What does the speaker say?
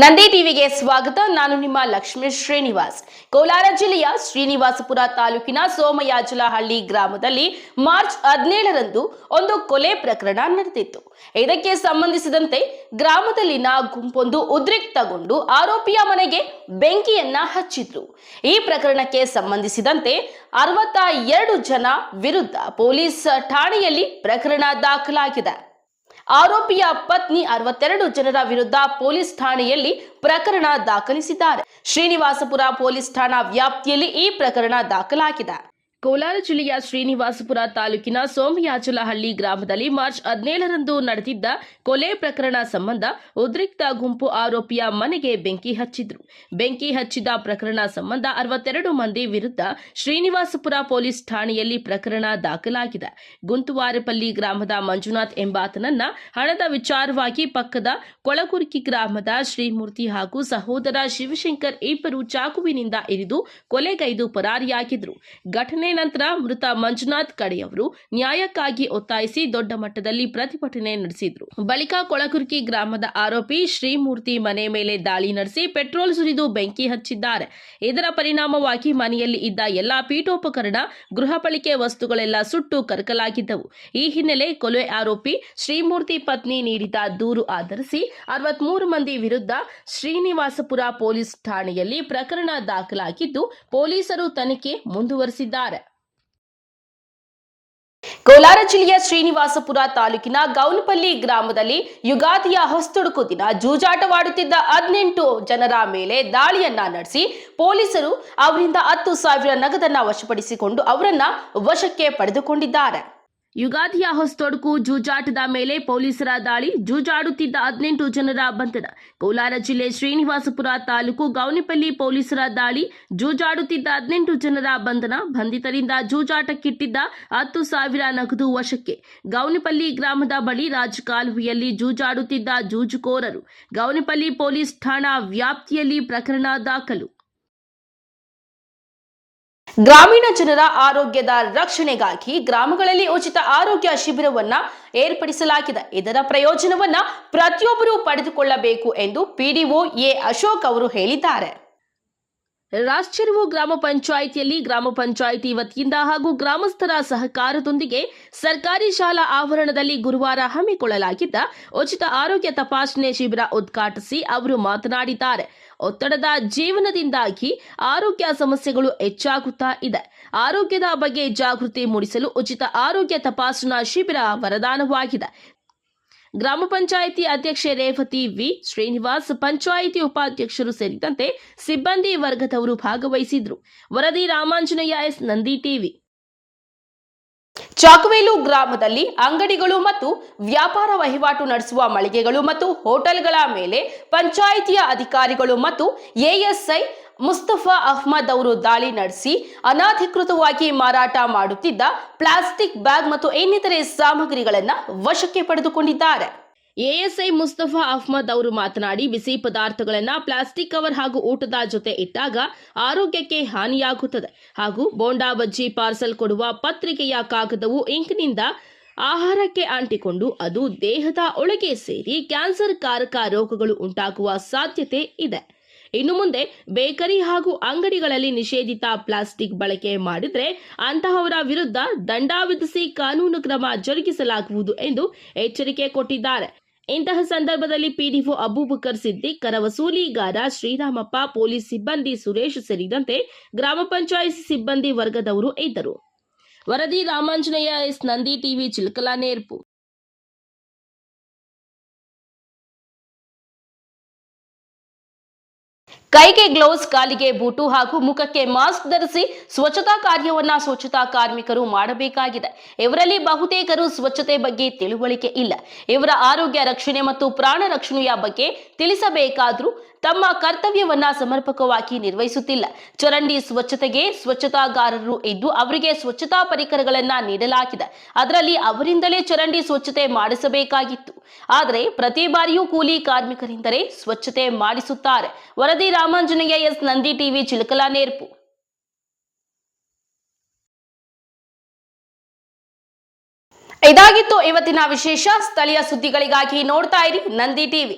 ನಂದಿ ಟಿವಿಗೆ ಸ್ವಾಗತ. ನಾನು ನಿಮ್ಮ ಲಕ್ಷ್ಮೀ ಶ್ರೀನಿವಾಸ್. ಕೋಲಾರ ಜಿಲ್ಲೆಯ ಶ್ರೀನಿವಾಸಪುರ ತಾಲೂಕಿನ ಸೋಮಯಾಜಲಹಳ್ಳಿ ಗ್ರಾಮದಲ್ಲಿ ಮಾರ್ಚ್ ಹದಿನೇಳರಂದು ಒಂದು ಕೊಲೆ ಪ್ರಕರಣ ನಡೆದಿತ್ತು. ಇದಕ್ಕೆ ಸಂಬಂಧಿಸಿದಂತೆ ಗ್ರಾಮದಲ್ಲಿನ ಗುಂಪೊಂದು ಉದ್ರಿಕ್ತಗೊಂಡು ಆರೋಪಿಯ ಮನೆಗೆ ಬೆಂಕಿಯನ್ನ ಹಚ್ಚಿದ್ರು. ಈ ಪ್ರಕರಣಕ್ಕೆ ಸಂಬಂಧಿಸಿದಂತೆ ಅರವತ್ತ ಎರಡು ಜನ ವಿರುದ್ಧ ಪೊಲೀಸ್ ಠಾಣೆಯಲ್ಲಿ ಪ್ರಕರಣ ದಾಖಲಾಗಿದೆ. ಆರೋಪಿಯ ಪತ್ನಿ ಅರವತ್ತೆರಡು ಜನರ ವಿರುದ್ಧ ಪೊಲೀಸ್ ಠಾಣೆಯಲ್ಲಿ ಪ್ರಕರಣ ದಾಖಲಿಸಿದ್ದಾರೆ. ಶ್ರೀನಿವಾಸಪುರ ಪೊಲೀಸ್ ಠಾಣಾ ವ್ಯಾಪ್ತಿಯಲ್ಲಿ ಈ ಪ್ರಕರಣ ದಾಖಲಾಗಿದೆ. ಕೋಲಾರ ಜಿಲ್ಲೆಯ ಶ್ರೀನಿವಾಸಪುರ ತಾಲೂಕಿನ ಸೋಮಯಾಚಲಹಳ್ಳಿ ಗ್ರಾಮದಲ್ಲಿ ಮಾರ್ಚ್ ಹದಿನೇಳರಂದು ನಡೆದಿದ್ದ ಕೊಲೆ ಪ್ರಕರಣ ಸಂಬಂಧ ಉದ್ರಿಕ್ತ ಗುಂಪು ಆರೋಪಿಯ ಮನೆಗೆ ಬೆಂಕಿ ಹಚ್ಚಿದ್ರು. ಬೆಂಕಿ ಹಚ್ಚಿದ ಪ್ರಕರಣ ಸಂಬಂಧ ಅರವತ್ತೆರಡು ಮಂದಿ ವಿರುದ್ಧ ಶ್ರೀನಿವಾಸಪುರ ಪೊಲೀಸ್ ಠಾಣೆಯಲ್ಲಿ ಪ್ರಕರಣ ದಾಖಲಾಗಿದೆ. ಗುಂತುವಾರಪಲ್ಲಿ ಗ್ರಾಮದ ಮಂಜುನಾಥ್ ಎಂಬಾತನನ್ನ ಹಣದ ವಿಚಾರವಾಗಿ ಪಕ್ಕದ ಕೊಳಕುರ್ಕಿ ಗ್ರಾಮದ ಶ್ರೀಮೂರ್ತಿ ಹಾಗೂ ಸಹೋದರ ಶಿವಶಂಕರ್ ಇಬ್ಬರು ಚಾಕುವಿನಿಂದ ಇರಿದು ಕೊಲೆಗೈದು ಪರಾರಿಯಾಗಿದ್ರು. ಘಟನೆ ನಂತರ ಮೃತ ಮಂಜುನಾಥ್ ಕಡೆಯವರು ನ್ಯಾಯಕ್ಕಾಗಿ ಒತ್ತಾಯಿಸಿ ದೊಡ್ಡ ಮಟ್ಟದಲ್ಲಿ ಪ್ರತಿಭಟನೆ ನಡೆಸಿದ್ರು. ಬಳಿಕ ಕೊಳಕುರ್ಕಿ ಗ್ರಾಮದ ಆರೋಪಿ ಶ್ರೀಮೂರ್ತಿ ಮನೆ ಮೇಲೆ ದಾಳಿ ನಡೆಸಿ ಪೆಟ್ರೋಲ್ ಸುರಿದು ಬೆಂಕಿ ಹಚ್ಚಿದ್ದಾರೆ. ಇದರ ಪರಿಣಾಮವಾಗಿ ಮನೆಯಲ್ಲಿ ಇದ್ದ ಎಲ್ಲಾ ಪೀಠೋಪಕರಣ, ಗೃಹ ಬಳಿಕೆ ವಸ್ತುಗಳೆಲ್ಲ ಸುಟ್ಟು ಕರಕಲಾಗಿದ್ದವು. ಈ ಹಿನ್ನೆಲೆ ಕೊಲೆ ಆರೋಪಿ ಶ್ರೀಮೂರ್ತಿ ಪತ್ನಿ ನೀಡಿದ ದೂರು ಆಧರಿಸಿ ಅರವತ್ಮೂರು ಮಂದಿ ವಿರುದ್ಧ ಶ್ರೀನಿವಾಸಪುರ ಪೊಲೀಸ್ ಠಾಣೆಯಲ್ಲಿ ಪ್ರಕರಣ ದಾಖಲಾಗಿದ್ದು, ಪೊಲೀಸರು ತನಿಖೆ ಮುಂದುವರೆಸಿದ್ದಾರೆ. ಕೋಲಾರ ಜಿಲ್ಲೆಯ ಶ್ರೀನಿವಾಸಪುರ ತಾಲೂಕಿನ ಗೌನಪಲ್ಲಿ ಗ್ರಾಮದಲ್ಲಿ ಯುಗಾದಿಯ ಹೊಸ್ತುಡುಕು ದಿನ ಜೂಜಾಟವಾಡುತ್ತಿದ್ದ ಹದಿನೆಂಟು ಜನರ ಮೇಲೆ ದಾಳಿಯನ್ನ ನಡೆಸಿ ಪೊಲೀಸರು ಅವರಿಂದ ಹತ್ತು ಸಾವಿರ ನಗದನ್ನ ವಶಪಡಿಸಿಕೊಂಡು ಅವರನ್ನ ವಶಕ್ಕೆ ಪಡೆದುಕೊಂಡಿದ್ದಾರೆ. ಯುಗಾದಿಯ ಹೊಸ್ತೊಡುಕು ಜೂಜಾಟದ ಮೇಲೆ ಪೊಲೀಸರ ದಾಳಿ, ಜೂಜಾಡುತ್ತಿದ್ದ ಹದಿನೆಂಟು ಜನರ ಬಂಧನ. ಕೋಲಾರ ಜಿಲ್ಲೆ ಶ್ರೀನಿವಾಸಪುರ ತಾಲೂಕು ಗೌನಿಪಲ್ಲಿ ಪೊಲೀಸರ ದಾಳಿ, ಜೂಜಾಡುತ್ತಿದ್ದ ಹದಿನೆಂಟು ಜನರ ಬಂಧನ, ಬಂಧಿತರಿಂದ ಜೂಜಾಟಕ್ಕಿಟ್ಟಿದ್ದ ಹತ್ತು ಸಾವಿರ ನಗದು ವಶಕ್ಕೆ. ಗೌನಿಪಲ್ಲಿ ಗ್ರಾಮದ ಬಳಿ ರಾಜಕಾಲುವೆಯಲ್ಲಿ ಜೂಜಾಡುತ್ತಿದ್ದ ಜೂಜುಕೋರರು. ಗೌನಿಪಲ್ಲಿ ಪೊಲೀಸ್ ಠಾಣಾ ವ್ಯಾಪ್ತಿಯಲ್ಲಿ ಪ್ರಕರಣ ದಾಖಲು. ಗ್ರಾಮೀಣ ಜನರ ಆರೋಗ್ಯದ ರಕ್ಷಣೆಗಾಗಿ ಗ್ರಾಮಗಳಲ್ಲಿ ಉಚಿತ ಆರೋಗ್ಯ ಶಿಬಿರವನ್ನ ಏರ್ಪಡಿಸಲಾಗಿದೆ. ಇದರ ಪ್ರಯೋಜನವನ್ನ ಪ್ರತಿಯೊಬ್ಬರೂ ಪಡೆದುಕೊಳ್ಳಬೇಕು ಎಂದು ಪಿಡಿಒ ಎ ಅಶೋಕ್ ಅವರು ಹೇಳಿದ್ದಾರೆ. ರಾಷ್ಟ್ರವು ಗ್ರಾಮ ಪಂಚಾಯಿತಿಯಲ್ಲಿ ಗ್ರಾಮ ಪಂಚಾಯಿತಿ ವತಿಯಿಂದ ಹಾಗೂ ಗ್ರಾಮಸ್ಥರ ಸಹಕಾರದೊಂದಿಗೆ ಸರ್ಕಾರಿ ಶಾಲಾ ಆವರಣದಲ್ಲಿ ಗುರುವಾರ ಹಮ್ಮಿಕೊಳ್ಳಲಾಗಿದ್ದ ಉಚಿತ ಆರೋಗ್ಯ ತಪಾಸಣೆ ಶಿಬಿರ ಉದ್ಘಾಟಿಸಿ ಅವರು ಮಾತನಾಡಿದ್ದಾರೆ. ಒತ್ತಡದ ಜೀವನದಿಂದಾಗಿ ಆರೋಗ್ಯ ಸಮಸ್ಯೆಗಳು ಹೆಚ್ಚಾಗುತ್ತಾ ಇದೆ. ಆರೋಗ್ಯದ ಬಗ್ಗೆ ಜಾಗೃತಿ ಮೂಡಿಸಲು ಉಚಿತ ಆರೋಗ್ಯ ತಪಾಸಣಾ ಶಿಬಿರ ವರದಾನವಾಗಿದೆ. ಗ್ರಾಮ ಪಂಚಾಯಿತಿ ಅಧ್ಯಕ್ಷೆ ರೇವತಿ ವಿ. ಶ್ರೀನಿವಾಸ್, ಪಂಚಾಯಿತಿ ಉಪಾಧ್ಯಕ್ಷರು ಸೇರಿದಂತೆ ಸಿಬ್ಬಂದಿ ವರ್ಗದವರು ಭಾಗವಹಿಸಿದ್ರು. ವರದಿ ರಾಮಾಂಜನೇಯ ಎಸ್. ನಂದಿ ಟಿವಿ. ಚಾಕವೇಲು ಗ್ರಾಮದಲ್ಲಿ ಅಂಗಡಿಗಳು ಮತ್ತು ವ್ಯಾಪಾರ ವಹಿವಾಟು ನಡೆಸುವ ಮಳಿಗೆಗಳು ಮತ್ತು ಹೋಟೆಲ್ಗಳ ಮೇಲೆ ಪಂಚಾಯಿತಿಯ ಅಧಿಕಾರಿಗಳು ಮತ್ತು ಎಎಸ್ಐ ಮುಸ್ತಫಾ ಅಹ್ಮದ್ ಅವರು ದಾಳಿ ನಡೆಸಿ ಅನಧಿಕೃತವಾಗಿ ಮಾರಾಟ ಮಾಡುತ್ತಿದ್ದ ಪ್ಲಾಸ್ಟಿಕ್ ಬ್ಯಾಗ್ ಮತ್ತು ಇನ್ನಿತರೆ ಸಾಮಗ್ರಿಗಳನ್ನು ವಶಕ್ಕೆ ಪಡೆದುಕೊಂಡಿದ್ದಾರೆ. ಎಎಸ್ಐ ಮುಸ್ತಫಾ ಅಹ್ಮದ್ ಅವರು ಮಾತನಾಡಿ, ಬಿಸಿ ಪದಾರ್ಥಗಳನ್ನು ಪ್ಲಾಸ್ಟಿಕ್ ಕವರ್ ಹಾಗೂ ಊಟದ ಜೊತೆ ಇಟ್ಟಾಗ ಆರೋಗ್ಯಕ್ಕೆ ಹಾನಿಯಾಗುತ್ತದೆ ಹಾಗೂ ಬೋಂಡಾ ಬಜ್ಜಿ ಪಾರ್ಸಲ್ ಕೊಡುವ ಪತ್ರಿಕೆಯ ಕಾಗದವು ಇಂಕ್ನಿಂದ ಆಹಾರಕ್ಕೆ ಅಂಟಿಕೊಂಡು ಅದು ದೇಹದ ಒಳಗೆ ಸೇರಿ ಕ್ಯಾನ್ಸರ್ ಕಾರಕ ರೋಗಗಳು ಉಂಟಾಗುವ ಸಾಧ್ಯತೆ ಇದೆ. ಇನ್ನು ಮುಂದೆ ಬೇಕರಿ ಹಾಗೂ ಅಂಗಡಿಗಳಲ್ಲಿ ನಿಷೇಧಿತ ಪ್ಲಾಸ್ಟಿಕ್ ಬಳಕೆ ಮಾಡಿದರೆ ಅಂತಹವರ ವಿರುದ್ಧ ದಂಡ ವಿಧಿಸಿ ಕಾನೂನು ಕ್ರಮ ಜರುಗಿಸಲಾಗುವುದು ಎಂದು ಎಚ್ಚರಿಕೆ ಕೊಟ್ಟಿದ್ದಾರೆ. ಇಂತಹ ಸಂದರ್ಭದಲ್ಲಿ ಪಿಡಿಒ ಅಬೂಬಕರ್ ಸಿದ್ದಿ ಕರ ವಸೂಲಿಗಾರ ಶ್ರೀರಾಮಪ್ಪ, ಪೊಲೀಸ್ ಸಿಬ್ಬಂದಿ ಸುರೇಶ್ ಸೇರಿದಂತೆ ಗ್ರಾಮ ಪಂಚಾಯಿತಿ ಸಿಬ್ಬಂದಿ ವರ್ಗದವರು ಇದ್ದರು. ವರದಿ ರಾಮಾಂಜನೇಯ ಎಸ್ ನಂದಿ ಟಿವಿ ಚಿಲ್ಕಲ ಕೈಗೆ ಗ್ಲೌಸ್, ಕಾಲಿಗೆ ಬೂಟು ಹಾಗೂ ಮುಖಕ್ಕೆ ಮಾಸ್ಕ್ ಧರಿಸಿ ಸ್ವಚ್ಛತಾ ಕಾರ್ಯವನ್ನ ಸ್ವಚ್ಛತಾ ಕಾರ್ಮಿಕರು ಮಾಡಬೇಕಾಗಿದೆ. ಇವರಲ್ಲಿ ಬಹುತೇಕರು ಸ್ವಚ್ಛತೆ ಬಗ್ಗೆ ತಿಳುವಳಿಕೆ ಇಲ್ಲ. ಇವರ ಆರೋಗ್ಯ ರಕ್ಷಣೆ ಮತ್ತು ಪ್ರಾಣ ರಕ್ಷಣೆಯ ಬಗ್ಗೆ ತಿಳಿಸಬೇಕಾದ್ರೂ ತಮ್ಮ ಕರ್ತವ್ಯವನ್ನ ಸಮರ್ಪಕವಾಗಿ ನಿರ್ವಹಿಸುತ್ತಿಲ್ಲ. ಚರಂಡಿ ಸ್ವಚ್ಛತೆಗೆ ಸ್ವಚ್ಛತಾಗಾರರು ಇದ್ದು ಅವರಿಗೆ ಸ್ವಚ್ಛತಾ ಪರಿಕರಗಳನ್ನ ನೀಡಲಾಗಿದೆ. ಅದರಲ್ಲಿ ಅವರಿಂದಲೇ ಚರಂಡಿ ಸ್ವಚ್ಛತೆ ಮಾಡಿಸಬೇಕಾಗಿತ್ತು. ಆದರೆ ಪ್ರತಿ ಬಾರಿಯೂ ಕೂಲಿ ಕಾರ್ಮಿಕರಿಂದಲೇ ಸ್ವಚ್ಛತೆ ಮಾಡಿಸುತ್ತಾರೆ. ವರದಿ ರಾಮಾಂಜನೇಯ ಎಸ್. ನಂದಿ ಟಿವಿ, ಚಿಲಕಲಾ, ನೇರ್ಪು. ಇದಾಗಿತ್ತು ಇವತ್ತಿನ ವಿಶೇಷ. ಸ್ಥಳೀಯ ಸುದ್ದಿಗಳಿಗಾಗಿ ನೋಡ್ತಾ ಇರಿ ನಂದಿ ಟಿವಿ.